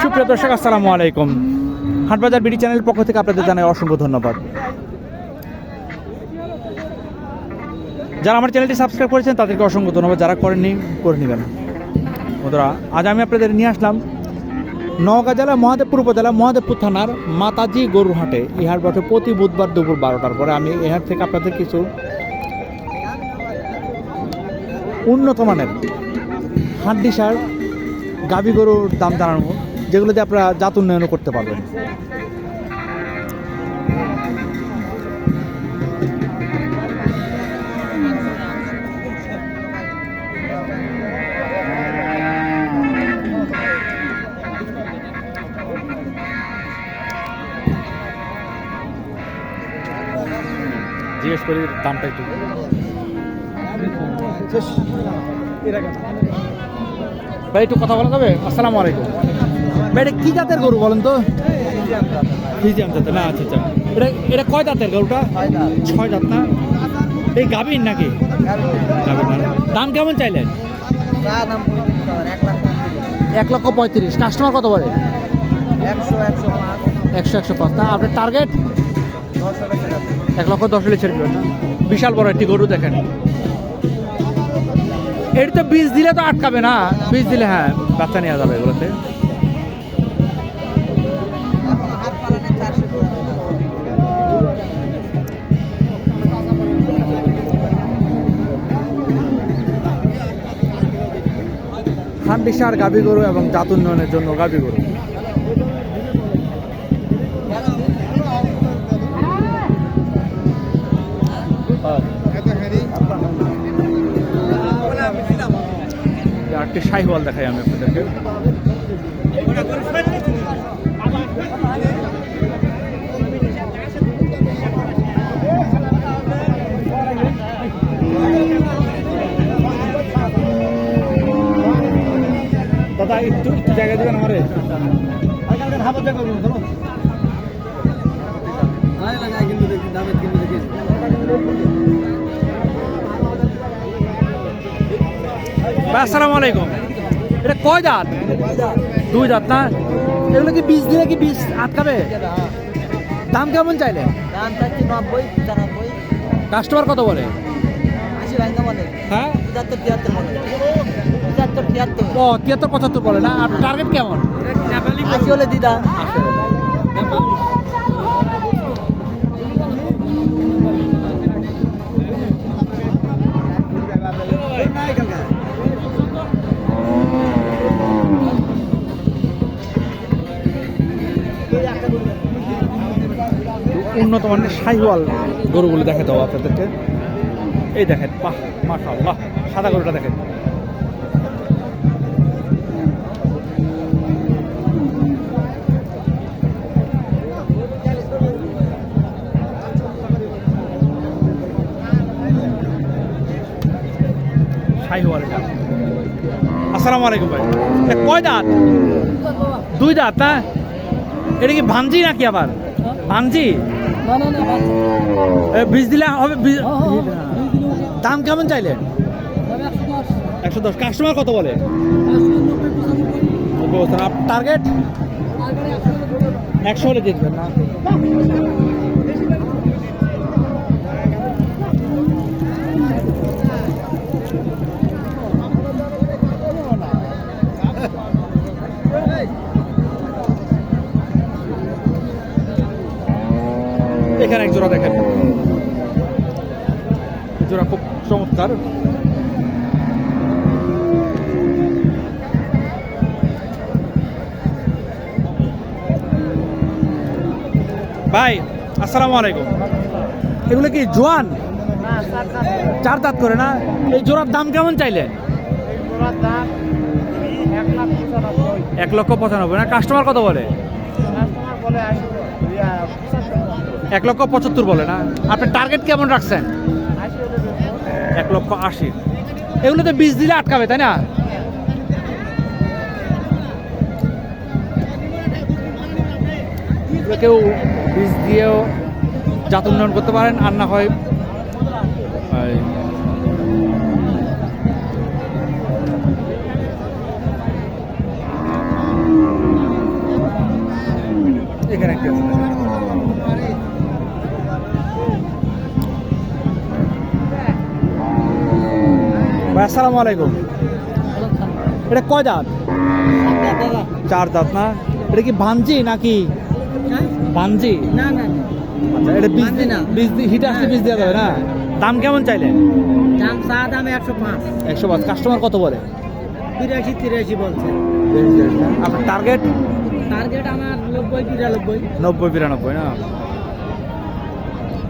সুপ্রিয় দর্শক, আসসালামু আলাইকুম। হাটবাজার বিডি চ্যানেল পক্ষ থেকে আপনাদের জানাই অসংখ্য ধন্যবাদ। যারা আমার চ্যানেলটি সাবস্ক্রাইব করেছেন, তাদেরকে অসংখ্য ধন্যবাদ। যারা করেননি, করে নেবেন। বন্ধুরা, আজ আমি আপনাদের নিয়ে আসলাম নওগাঁ জেলা, মহাদেবপুর উপজেলা, মহাদেবপুর থানার মাতাজি গরুর হাটে। এই প্রতি বুধবার দুপুর বারোটার পরে আমি এই হাট থেকে আপনাদের কিছু উন্নত মানের হাড্ডি সার গাভী গরুর দাম জানানো যেগুলো দিয়ে আপনারা জাত উন্নয়নও করতে পারবেন। জিজ্ঞেস করি দামটা একটু। ভাই একটু কথা বলা যাবে? আসসালামু আলাইকুম। ভাই এটা কি জাতের গরু বলেন তো? ফিজিয়াম জাতের না আচ্ছা আচ্ছা। এটা এটা কয় দাঁতের গরুটা? ছয় দাঁত। না? এই গাভীর নাকি? দাম কেমন চাইলেন? এক লক্ষ পঁয়ত্রিশ। কাস্টমার কত বলে? একশো একশো পাঁচ। না আপনার টার্গেট এক লক্ষ দশ দেবেন বিশাল বড় একটি গরু দেখেন। এর তো বীজ দিলে তো আটকাবে না। বীজ দিলে হ্যাঁ। বাচ্চা নেওয়া যাবে এগুলোতে। খান্ডিসার গাভী গরু এবং জাত উন্নয়নের জন্য গাভী গরু। আরেকটি শাহিওয়াল দেখাই আমি আপনাদেরকে। দাদা একটু একটু জায়গা দেবেন আমারে? ভাই, আসসালামু আলাইকুম। এটা কয় দাঁত? দুই দাঁত না? এগুলো কি বীজ দিলে কি বীজ আটকাবে? দাম কেমন চাইলে? দাম চাচ্ছি নব্বই পঁচানব্বই। কাস্টমার কত বলে? আশি ভাঙা বলে। হ্যাঁ? পঁচাত্তর তিয়াত্তর বলে। পঁচাত্তর তিয়াত্তর। ও তিয়াত্তর পঁচাত্তর বলে না? আর টার্গেট কেমন? আশি হলে দিদা। উন্নত মানের শাহিওয়াল গরুগুলো দেখে দাও আপনাদেরকে। এই দেখেন, বাহ, মাশাআল্লাহ, সাদা গরুটা দেখেন। আসসালামু আলাইকুম ভাই। কয় দাঁত? দুই দাঁত না এটা কি ভাঞ্জি নাকি আবার? ভাঞ্জি এ, বীজ দিলে হবে বীজ- দাম কেমন চাইলে? একশো দশ। কাস্টমার কত বলে? টার্গেট একশো হলে দেখবেন না। চমৎকার ভাই, আসসালামু আলাইকুম। এগুলো কি জোয়ান? চার দাঁত করে না? এই জোড়ার দাম কেমন চাইলে? এক লক্ষ পঁচানব্বই। না কাস্টমার কত বলে? এক লক্ষ পঁচাত্তর বলে না? আপনি টার্গেট কেমন রাখছেন? এক লক্ষ আশি। এগুলো তো বীজ দিলে আটকাবে তাই না? কেউ বীজ দিয়েও জাত উন্নয়ন করতে পারেন আর না হয় এখানে একটা ভাই আসসালামু আলাইকুম। এটা কয় দাঁত? চার দাঁত না? এটা কি ভাঞ্জি নাকি? ভাঞ্জি না না আচ্ছা এটা বীজ না। বীজ হিট আসলে বীজ দেওয়া যাবে না? দাম কেমন চাইলেন? দাম চা দাম একশো পাঁচ। একশো পাঁচ। কাস্টমার কত বলে? বিরাশি তিরাশি বলছে। আপনার টার্গেট টার্গেট আমার নব্বই বিরানব্বই নব্বই বিরানব্বই না?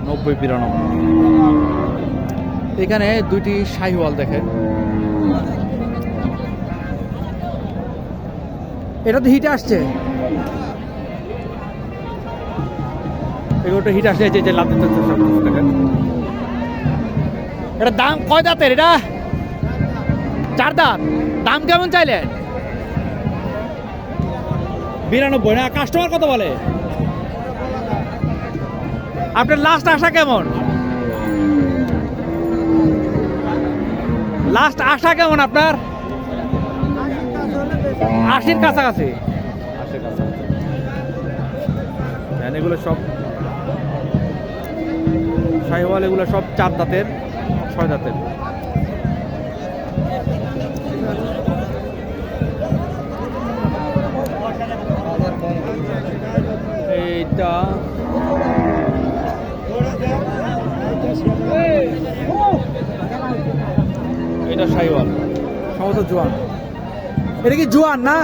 নব্বই বিরানব্বই এখানে দুইটি শাহিওয়াল দেখেন এটা তো হিটে আসছে। এগুলোটা হিট আসছে যে- লাভ দিতে এটা দাম কয় দাঁতের এটা? চার দাঁত। দাম কেমন চাইলেন? বিরানব্বই না কাস্টমার কত বলে? আপনার লাস্ট আসা কেমন? লাস্ট আশা কেমন আপনার? আশির কাছাকাছি। এগুলো সব শাহিওয়াল, এগুলো সব চার দাঁতের, ছয় দাঁতের। এইটা সম্ভবত জোয়ান। এটা কি জোয়ান না?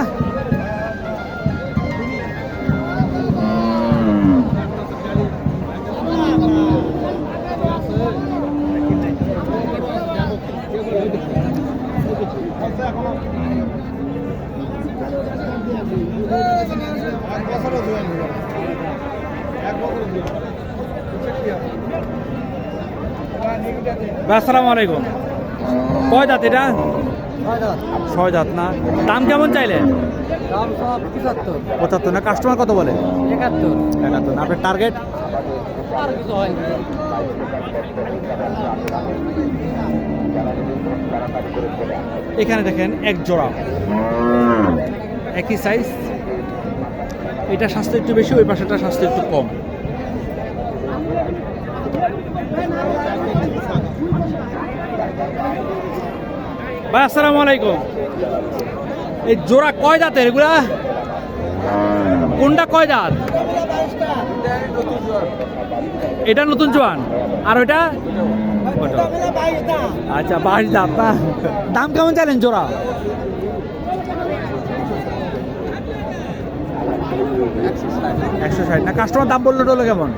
আসসালামু আলাইকুম। কয় দাঁত এটা? ছয় না? দাম কেমন চাইলেন পঁচাত্তর। না? কাস্টমার কত বলে? একাত্তর। একাত্তর আপনার টার্গেট এখানে দেখেন এক জোড়া। একই সাইজ এটা স্বাস্থ্য একটু বেশি ওই পাশেটা স্বাস্থ্য একটু কম। ভাই, আসসালামু আলাইকুম। এই জোড়া কয় দাঁতের এগুলা? কোনটা কয় দাঁত এটা নতুন জোয়ান। আর ওইটা? আচ্ছা বাইশ দাম না? দাম কেমন চাইলেন জোড়া? একশো ষাট। না কাস্টমার দাম বলল টলো কেমন?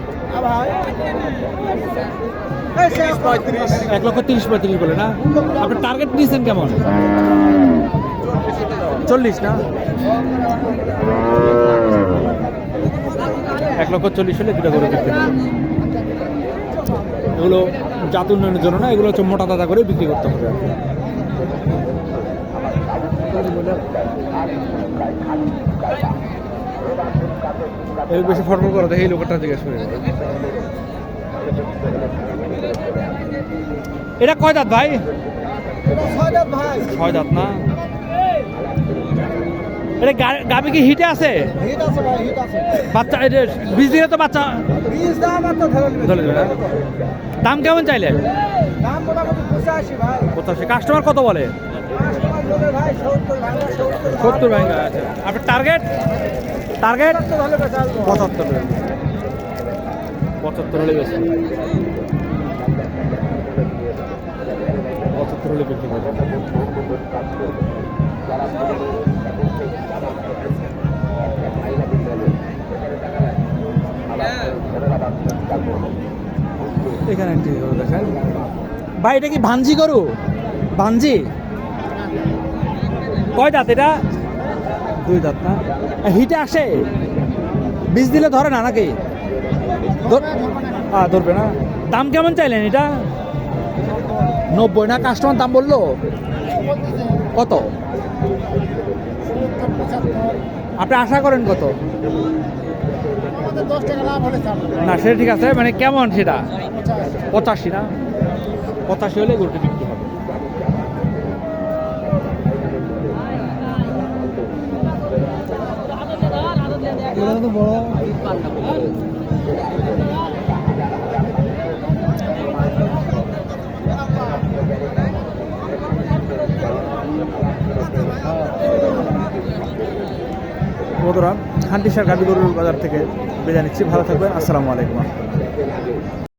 এক লক্ষ তিরিশ পঁয়ত্রিশ বলে না? আপনার টার্গেট নিয়েছেন কেমন? চল্লিশ না? এক লক্ষ চল্লিশ হলে দুটা করে বিক্রি এগুলো জাত উন্নয়নের জন্য না, এগুলো হচ্ছে মোটা দাদা করে বিক্রি করতে হবে। আর। এই বেশি ফটফট করে এই লোকটা জিজ্ঞেস করে। এটা কয় দাঁত ভাই? ভাই। ছয় দাঁত না? এটা গাবি কি হিটে আছে? বাচ্চা বীজ দিলে তো বাচ্চা দাম কেমন চাইলে? পঁচাশি কাস্টমার কত বলে? সত্তর ভাঙা আচ্ছা। আপনার টার্গেট টার্গেট পঁচাত্তর পঁচাত্তর হলে বেশি। পঁচাত্তর হলে বিক্রি করবে এখানে একটি দেখেন। ভাই এটা কি ভাঞ্জি গরু? ভাঞ্জি কয় দাঁত এটা? দুই দাঁত না? হিটে আসে? বীজ দিলে ধরে না নাকি? ধর- ধরবে না। দাম কেমন চাইলেন এটা? নব্বই না? কাস্টমার দাম বলল? কত? আপনি আশা করেন কত? না, সেটা ঠিক আছে মানে কেমন সেটা? পঁচাশি না? পঁচাশি হলে গরুটি তো বড় বন্ধুরা হান্টিসার গাবি গরুর বাজার থেকে বেজা নিচ্ছি। ভালো থাকবেন। আসসালামু আলাইকুম।